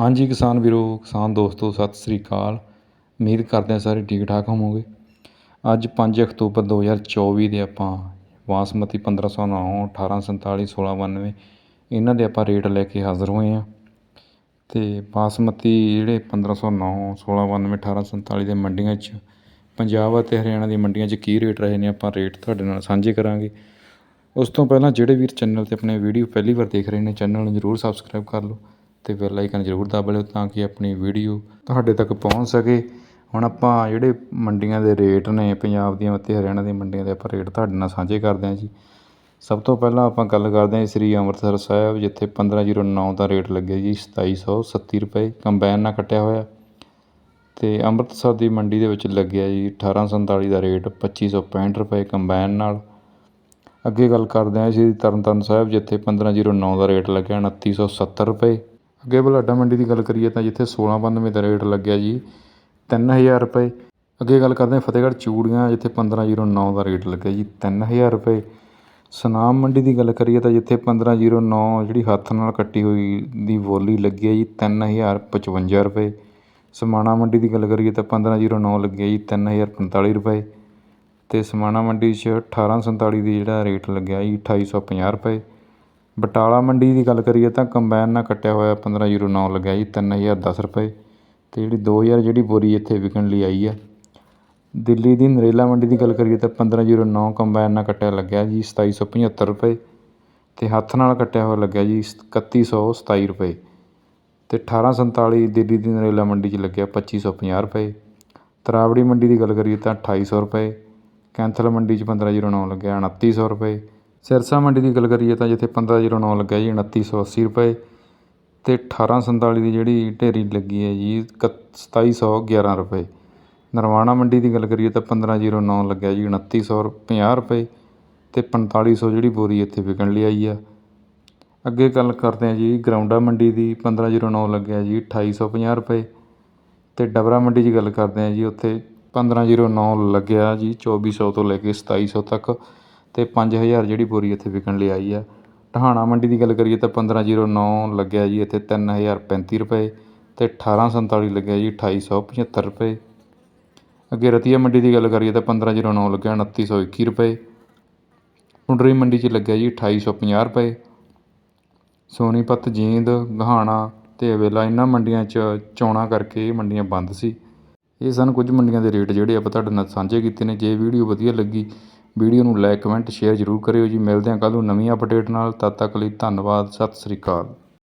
ਹਾਂਜੀ ਕਿਸਾਨ ਵੀਰੋ, ਕਿਸਾਨ ਦੋਸਤੋ, ਸਤਿ ਸ੍ਰੀ ਅਕਾਲ। ਉਮੀਦ ਕਰਦੇ ਹਾਂ ਸਾਰੇ ਠੀਕ ਠਾਕ ਹੋਵੋਗੇ। ਅੱਜ 5 ਅਕਤੂਬਰ 2024 ਦੇ ਆਪਾਂ ਬਾਸਮਤੀ 1509 1847 1692 ਇਹਨਾਂ ਦੇ ਆਪਾਂ ਰੇਟ ਲੈ ਕੇ ਹਾਜ਼ਰ ਹੋਏ ਹਾਂ। ਤੇ ਬਾਸਮਤੀ ਜਿਹੜੇ 1509 1692 1847 ਦੇ ਮੰਡੀਆਂ 'ਚ, ਪੰਜਾਬ ਅਤੇ ਹਰਿਆਣਾ ਦੀ ਮੰਡੀਆਂ 'ਚ ਕੀ ਰੇਟ ਰਹੇ ਨੇ, ਆਪਾਂ ਰੇਟ ਤੁਹਾਡੇ ਨਾਲ ਸਾਂਝੇ ਕਰਾਂਗੇ। ਉਸ ਤੋਂ ਪਹਿਲਾਂ ਜਿਹੜੇ ਵੀਰ ਚੈਨਲ ਤੇ ਆਪਣੇ ਵੀਡੀਓ ਪਹਿਲੀ ਵਾਰ ਦੇਖ ਰਹੇ ਨੇ ਚੈਨਲ ਨੂੰ ਜਰੂਰ ਸਬਸਕ੍ਰਾਈਬ ਕਰ ਲਓ। ਅਤੇ ਬੈਲ ਆਈਕਨ ਜ਼ਰੂਰ ਦੱਬ ਲਿਓ ਤਾਂ ਕਿ ਆਪਣੀ ਵੀਡੀਓ ਤੁਹਾਡੇ ਤੱਕ ਪਹੁੰਚ ਸਕੇ। ਹੁਣ ਆਪਾਂ ਜਿਹੜੇ ਮੰਡੀਆਂ ਦੇ ਰੇਟ ਨੇ, ਪੰਜਾਬ ਦੀਆਂ ਅਤੇ ਹਰਿਆਣਾ ਦੀਆਂ ਮੰਡੀਆਂ ਦੇ ਆਪਾਂ ਰੇਟ ਤੁਹਾਡੇ ਨਾਲ ਸਾਂਝੇ ਕਰਦੇ ਹਾਂ ਜੀ। ਸਭ ਤੋਂ ਪਹਿਲਾਂ ਆਪਾਂ ਗੱਲ ਕਰਦੇ ਹਾਂ ਸ੍ਰੀ ਅੰਮ੍ਰਿਤਸਰ ਸਾਹਿਬ, ਜਿੱਥੇ 1509 ਦਾ ਰੇਟ ਲੱਗਿਆ ਜੀ 2730 ਰੁਪਏ। ਕੰਬਾਈਨ ਨਾਲ ਕੱਟਿਆ ਹੋਇਆ। ਤੇ ਅੰਮ੍ਰਿਤਸਰ ਦੀ ਮੰਡੀ ਦੇ ਵਿੱਚ ਲੱਗਿਆ ਜੀ 1847 ਦਾ ਰੇਟ 2565 ਰੁਪਏ ਕੰਬਾਈਨ ਨਾਲ। ਅੱਗੇ ਗੱਲ ਕਰਦੇ ਹਾਂ ਸ਼੍ਰੀ ਤਰਨਤਾਰਨ ਸਾਹਿਬ, ਜਿੱਥੇ 1509 ਦਾ ਰੇਟ ਲੱਗਿਆ 2970 ਰੁਪਏ। ਅੱਗੇ ਬੁਢਲਾਡਾ ਮੰਡੀ ਦੀ ਗੱਲ ਕਰੀਏ ਤਾਂ ਜਿੱਥੇ 1692 ਦਾ ਰੇਟ ਲੱਗਿਆ ਜੀ 3000 ਰੁਪਏ। ਅੱਗੇ ਗੱਲ ਕਰਦੇ ਹਾਂ ਫਤਿਹਗੜ੍ਹ ਚੂੜੀਆਂ, ਜਿੱਥੇ 1509 ਦਾ ਰੇਟ ਲੱਗਿਆ ਜੀ 3000 ਰੁਪਏ। ਸੁਨਾਮ ਮੰਡੀ ਦੀ ਗੱਲ ਕਰੀਏ ਤਾਂ ਜਿੱਥੇ 1509 ਜਿਹੜੀ ਹੱਥ ਨਾਲ ਕੱਟੀ ਹੋਈ ਦੀ ਬੋਲੀ ਲੱਗੀ ਹੈ ਜੀ 3055 ਰੁਪਏ। ਸਮਾਣਾ ਮੰਡੀ ਦੀ ਗੱਲ ਕਰੀਏ ਤਾਂ 1509 ਲੱਗਿਆ ਜੀ 3045 ਰੁਪਏ। ਅਤੇ ਸਮਾਣਾ ਮੰਡੀ 'ਚ 1847 ਦੀ ਜਿਹੜਾ ਰੇਟ ਲੱਗਿਆ ਜੀ 2850 ਰੁਪਏ। ਬਟਾਲਾ ਮੰਡੀ ਦੀ ਗੱਲ ਕਰੀਏ ਤਾਂ ਕੰਬਾਈਨ ਨਾਲ ਕੱਟਿਆ ਹੋਇਆ 1509 ਲੱਗਿਆ ਜੀ 3010 ਰੁਪਏ। ਅਤੇ ਜਿਹੜੀ ਦੋ ਹਜ਼ਾਰ ਜਿਹੜੀ ਬੋਰੀ ਇੱਥੇ ਵਿਕਣ ਲਈ ਆਈ ਆ। ਦਿੱਲੀ ਦੀ ਨਰੇਲਾ ਮੰਡੀ ਦੀ ਗੱਲ ਕਰੀਏ ਤਾਂ 1509 ਕੰਬਾਈਨ ਨਾਲ ਕੱਟਿਆ ਲੱਗਿਆ ਜੀ 2775 ਰੁਪਏ। ਅਤੇ ਹੱਥ ਨਾਲ ਕੱਟਿਆ ਹੋਇਆ ਲੱਗਿਆ ਜੀ 3127 ਰੁਪਏ। ਅਤੇ ਅਠਾਰਾਂ ਸੰਤਾਲੀ ਦਿੱਲੀ ਦੀ ਨਰੇਲਾ ਮੰਡੀ 'ਚ ਲੱਗਿਆ 2550 ਰੁਪਏ। ਤਰਾਵੜੀ ਮੰਡੀ ਦੀ ਗੱਲ ਕਰੀਏ ਤਾਂ ਅਠਾਈ ਸੌ ਰੁਪਏ। ਕੈਂਥਲ ਮੰਡੀ 'ਚ 1509 ਲੱਗਿਆ, ਉਣੱਤੀ ਸੌ ਰੁਪਏ। ਸਿਰਸਾ ਮੰਡੀ ਦੀ ਗੱਲ ਕਰੀਏ ਤਾਂ ਜਿੱਥੇ 1509 ਲੱਗਿਆ ਜੀ 2980 ਰੁਪਏ ਅਤੇ ਅਠਾਰਾਂ ਸੰਤਾਲੀ ਦੀ ਜਿਹੜੀ ਢੇਰੀ ਲੱਗੀ ਹੈ ਜੀ 2711 ਰੁਪਏ। ਨਰਵਾਣਾ ਮੰਡੀ ਦੀ ਗੱਲ ਕਰੀਏ ਤਾਂ 1509 ਲੱਗਿਆ ਜੀ 2950 ਰੁਪਏ ਅਤੇ ਪੰਤਾਲੀ ਸੌ ਜਿਹੜੀ ਬੋਰੀ ਇੱਥੇ ਵਿਕਣ ਲਈ ਆਈ ਆ। ਅੱਗੇ ਗੱਲ ਕਰਦੇ ਹਾਂ ਜੀ, ਗਰਾਉਂਡਾ ਮੰਡੀ ਦੀ 1509 ਲੱਗਿਆ ਜੀ 2850 ਰੁਪਏ ਅਤੇ ਡਬਰਾ ਮੰਡੀ 'ਚ ਗੱਲ ਕਰਦੇ ਹਾਂ ਜੀ, ਉੱਥੇ 1509 ਲੱਗਿਆ ਜੀ, ਚੌਵੀ ਸੌ ਤੋਂ ਲੈ ਕੇ ਸਤਾਈ ਸੌ ਤੱਕ। ਅਤੇ ਪੰਜ ਹਜ਼ਾਰ ਜਿਹੜੀ ਬੋਰੀ ਇੱਥੇ ਵਿਕਣ ਲਈ ਆਈ ਆ। ਟਹਾਣਾ ਮੰਡੀ ਦੀ ਗੱਲ ਕਰੀਏ ਤਾਂ 1509 ਲੱਗਿਆ ਜੀ, ਇੱਥੇ 3035 ਰੁਪਏ ਅਤੇ ਅਠਾਰਾਂ ਸੰਤਾਲੀ ਲੱਗਿਆ ਜੀ 2875 ਰੁਪਏ। ਅੱਗੇ ਰਤੀਆ ਮੰਡੀ ਦੀ ਗੱਲ ਕਰੀਏ ਤਾਂ 1509 ਲੱਗਿਆ 2921 ਰੁਪਏ। ਪੁੰਡਰੀ ਮੰਡੀ 'ਚ ਲੱਗਿਆ ਜੀ 2850 ਰੁਪਏ। ਸੋਨੀਪਤ, ਜੀਂਦ, ਗਹਾਣਾ ਅਤੇ ਅਵੇਲਾ ਇਹਨਾਂ ਮੰਡੀਆਂ 'ਚ ਚੋਣਾਂ ਕਰਕੇ ਇਹ ਮੰਡੀਆਂ ਬੰਦ ਸੀ। ਇਹ ਸਨ ਕੁਝ ਮੰਡੀਆਂ ਦੇ ਰੇਟ ਜਿਹੜੇ ਆਪਾਂ ਤੁਹਾਡੇ ਨਾਲ ਸਾਂਝੇ ਕੀਤੇ ਨੇ। ਜੇ ਵੀਡੀਓ ਵਧੀਆ ਲੱਗੀ ਵੀਡੀਓ ਨੂੰ ਲਾਈਕ, ਕਮੈਂਟ, ਸ਼ੇਅਰ ਜ਼ਰੂਰ ਕਰਿਓ ਜੀ। ਮਿਲਦੇ ਹਾਂ ਕੱਲ੍ਹ ਨੂੰ ਨਵੀਂ ਅਪਡੇਟ ਨਾਲ। ਤਦ ਤੱਕ ਲਈ ਧੰਨਵਾਦ। ਸਤਿ ਸ੍ਰੀ ਅਕਾਲ।